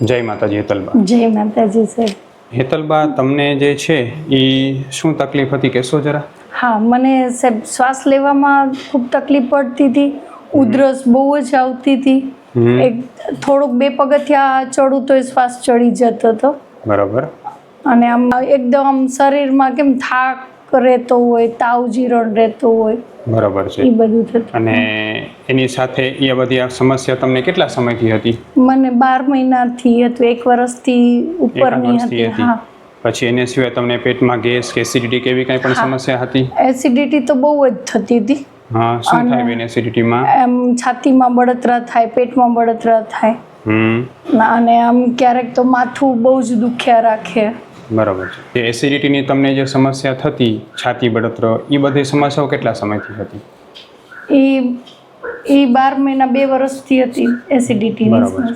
જય માતાજી હેતલબા. જય માતાજી સર. હેતલબા તમને જે છે એ શું તકલીફ હતી? કહેશો જરા. હા મને સાહેબ શ્વાસ લેવામાં ખૂબ તકલીફ પડતી હતી. ઉધરસ બહુ જ આવતી હતી. એક થોડુંક બે પગથિયા ચડું તો શ્વાસ ચડી જતો હતો. બરાબર. અને આમ એકદમ શરીરમાં કેમ થાક રહેતો હોય તાવ જીરણ રહેતો હોય બરાબર છે. એ બધું થતું. અને એની સાથે એ બધી આ સમસ્યા તમને કેટલા સમયથી હતી? મને બાર મહિનાથી હતું એક વર્ષથી ઉપરની હતી હા. પછી એને સિવાય તમને પેટમાં ગેસ કે એસિડિટી કે એવી કંઈ પણ સમસ્યા હતી? એસિડિટી તો બહુ જ થતી હતી. હા શું થાય બેન એસિડિટીમાં એમ છાતીમાં બળતરા થાય પેટમાં બળતરા થાય. હમ. અને આમ ક્યારેક તો માથું બહુ જ દુખ્યા રાખે. બરાબર છે. જે એસિડિટીની તમને જે સમસ્યા થતી છાતી બળતરો એ બધી સમસ્યાઓ કેટલા સમયથી હતી એ એ બાર મહિના બે વર્ષથી હતી એસિડિટી બરાબર છે.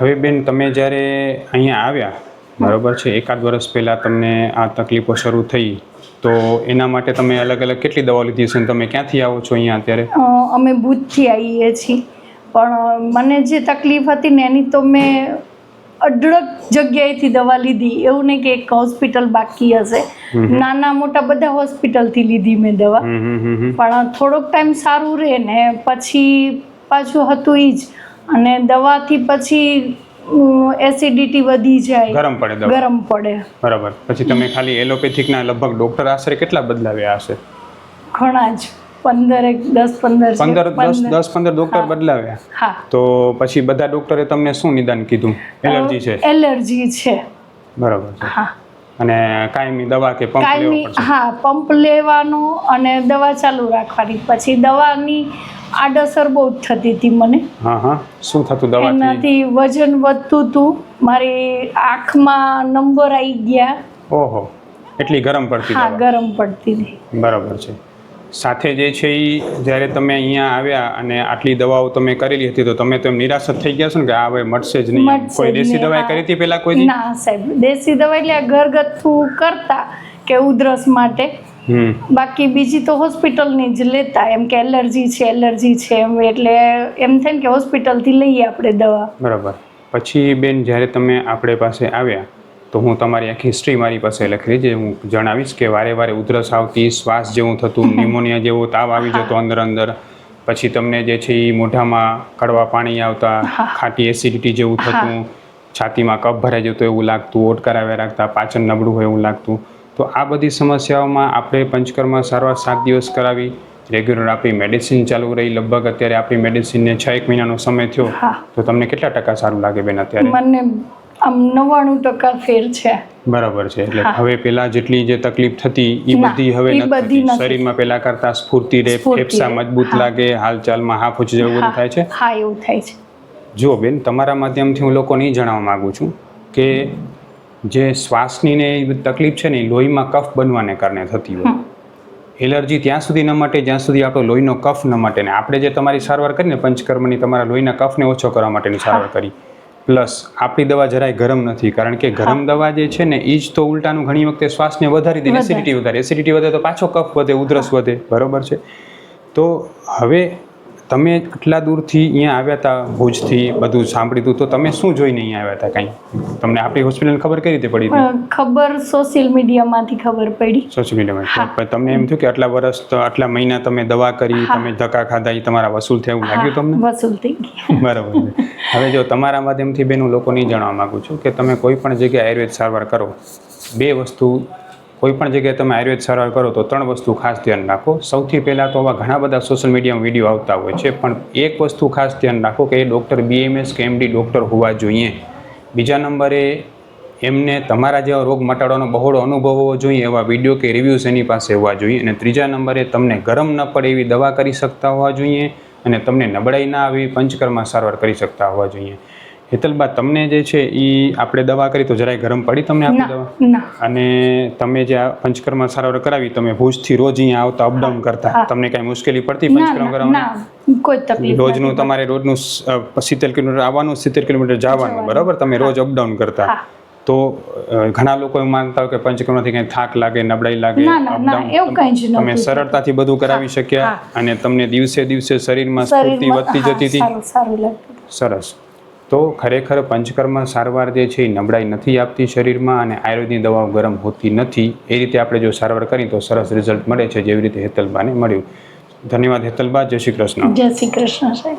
હવે બેન તમે જ્યારે અહીંયા આવ્યા બરાબર છે એકાદ વર્ષ પહેલાં તમને આ તકલીફો શરૂ થઈ તો એના માટે તમે અલગ અલગ કેટલી દવાઓ લીધી અને તમે ક્યાંથી આવો છો અહીંયા અત્યારે? અમે ભૂજથી આવીએ છીએ. પણ મને જે તકલીફ હતી ને એની તો મેં અઢળક જગ્યાએથી દવા લીધી. એવું નહીં કે એક હોસ્પિટલ બાકી હશે. નાના મોટા બધા હોસ્પિટલથી લીધી મેં દવા. પણ થોડોક ટાઈમ સારું રહે ને પછી પાછું હતું એ જ. અને દવાથી પછી એસિડિટી વધી જાય. ગરમ પડે ગરમ પડે. બરાબર. પછી તમે ખાલી એલોપેથિકના લગભગ ડોક્ટર આશરે કેટલા બદલાવ્યા હશે? ઘણા જ. પંદર એક દસ પંદર પંદર દસ દસ પંદર ડોક્ટર બદલાવ્યા. હા. તો પછી બધા ડોક્ટરે તમને શું નિદાન કીધું? એલર્જી છે. એલર્જી છે. બરાબર છે. હા. અને કાયમી દવા કે પંપ કાયમી હા પંપ લેવાનો અને દવા ચાલુ રાખવાની. પછી દવાની આડઅસર બહુ જ થતી હતી મને. હા હા. શું થતું દવા એનાથી વજન વધતું હતું. મારી આંખમાં નંબર આવી ગયા. ઓહો. એટલી ગરમ પડતી હા ગરમ પડતી હતી. બરાબર છે. સાથે જે છે એ જ્યારે તમે અહીંયા આવ્યા અને આટલી દવાઓ તમે કરેલી હતી તો તમે તો એમ નિરાશ થઈ ગયા છો ને કે આ હવે મળશે જ નહીં કોઈ દેશી દવા કરી હતી પહેલા કોઈ ના સાહેબ. દેશી દવા એટલે ઘરગથ્થું કરતા કે ઉધરસ માટે. હમ. બાકી બીજી તો હોસ્પિટલની જ લેતા. એમ કે એલર્જી છે એલર્જી છે એમ. એટલે એમ થાય ને કે હોસ્પિટલથી લઈએ આપણે દવા. બરાબર. પછી બેન જ્યારે તમે આપણે પાસે આવ્યા તો હું તમારી આખી હિસ્ટ્રી મારી પાસે લખેલી જે હું જણાવીશ કે વારે વારે ઉધરસ આવતી શ્વાસ જેવું થતું ન્યુમોનિયા જેવો તાવ આવી જતો અંદર અંદર. પછી તમને જે છે એ મોઢામાં કડવા પાણી આવતા ખાટી એસિડિટી જેવું થતું છાતીમાં કફ ભરાઈ જતો એવું લાગતું ઓટકારાવ્યા રાખતા પાચન નબળું હોય એવું લાગતું. તો આ બધી સમસ્યાઓમાં આપણે પંચકર્મ સારવાર સાત દિવસ કરાવી. રેગ્યુલર આપણી મેડિસિન ચાલુ રહી. લગભગ અત્યારે આપણી મેડિસિનને છ એક મહિનાનો સમય થયો. તો તમને કેટલા ટકા સારું લાગે બેન અત્યારે? મને આમ નવ્વાણું ટકા ફેર છે. બરાબર છે એટલે હવે પેલા જેટલી જે તકલીફ થતી એ બધી હવે નથી. શરીરમાં પેલા કરતા સ્ફૂર્તિ રહે ફેફસા મજબૂત લાગે હાલચાલમાં હાફ ઉંચ જેવું થાય છે. હા એવું થાય છે. જુઓ બેન તમારા માધ્યમથી હું લોકોને એ જણાવવા માગું છું કે જે શ્વાસની ને તકલીફ છે ને લોહીમાં કફ બનવાને કારણે થતી હોય. એલર્જી ત્યાં સુધી ન માટે જ્યાં સુધી આપણો લોહીનો કફ ન માટે ને. આપણે જે તમારી સારવાર કરીને પંચકર્મની તમારા લોહીના કફને ઓછો કરવા માટેની સારવાર કરી. પ્લસ આપણી દવા જરાય ગરમ નથી કારણ કે ગરમ દવા જે છે ને એ જ તો ઉલટાનું ઘણી વખતે શ્વાસને વધારી દે. એસિડિટી વધારે. એસિડિટી વધે તો પાછો કફ વધે ઉધરસ વધે બરાબર છે? તો હવે તમે આટલા દૂરથી અહીંયા આવ્યા હતા ભુજથી બધું સાંભળ્યું હતું તો તમે શું જોઈને અહીંયા આવ્યા હતા કાંઈ? તમને આપણી હોસ્પિટલની ખબર કઈ રીતે પડી ખબર સોશિયલ મીડિયામાંથી ખબર પડી. સોશિયલ મીડિયામાં પણ તમને એમ થયું કે આટલા વર્ષ તો આટલા મહિના તમે દવા કરી તમે ધક્કા ખાધા એ તમારા વસૂલ થયા એવું લાગ્યું તમને? વસૂલ થઈ ગઈ બરાબર હવે જો તમારા માધ્યમથી બેન હું લોકોને જણાવવા માગું છું કે તમે કોઈ પણ જગ્યાએ આયુર્વેદ સારવાર કરો બે વસ્તુ કોઈ પણ જગ્યાએ તમે આયુર્વેદ સારવાર કરો તો ત્રણ વસ્તુ ખાસ ધ્યાન રાખો. સૌથી પહેલાં તો આવા ઘણા બધા સોશિયલ મીડિયામાં વીડિયો આવતા હોય છે, પણ એક વસ્તુ ખાસ ધ્યાન રાખો કે એ ડૉક્ટર બીએમએસ કે એમડી ડૉક્ટર હોવા જોઈએ. બીજા નંબરે, એમને તમારા જેવા રોગ મટાડવાનો બહોળો અનુભવ હોવો જોઈએ, એવા વીડિયો કે રિવ્યૂઝ એની પાસે હોવા જોઈએ. અને ત્રીજા નંબરે, તમને ગરમ ન પડે એવી દવા કરી શકતા હોવા જોઈએ અને તમને નબળાઈ ના આવી પંચકર્મા સારવાર કરી શકતા હોવા જોઈએ. હેતલબા તમને જે છે એ આપણે દવા કરી તો જરાય ગરમ પડી તમને આપણી દવા? અને તમે જે આ પંચકર્મા સારવાર કરાવી તમે ભુજથી રોજ અહીંયા આવતા અપડાઉન કરતા તમને કાંઈ મુશ્કેલી પડતી પંચકર્મ કરાવવાની? કોઈ તકલીફ રોજનું તમારે રોજનું સિત્તેર કિલોમીટર આવવાનું સિત્તેર કિલોમીટર જવાનું. બરાબર? તમે રોજ અપડાઉન કરતા. તો ઘણા લોકો એમ માનતા હોય કે પંચકર્મથી કંઈ થાક લાગે નબળાઈ લાગે. એવું તમે સરળતાથી બધું કરાવી શક્યા અને તમને દિવસે દિવસે શરીરમાં સ્ફૂર્તિ વધતી જતી હતી. સરસ. તો ખરેખર પંચકર્મ સારવાર જે છે એ નબળાઈ નથી આપતી શરીરમાં અને આયુર્વેદની દવાઓ ગરમ હોતી નથી. એ રીતે આપણે જો સારવાર કરીએ તો સરસ રિઝલ્ટ મળે છે. જેવી રીતે હેતલબાને મળ્યું. ધન્યવાદ હેતલબા. જય શ્રી કૃષ્ણ. જય શ્રી કૃષ્ણ સાહેબ.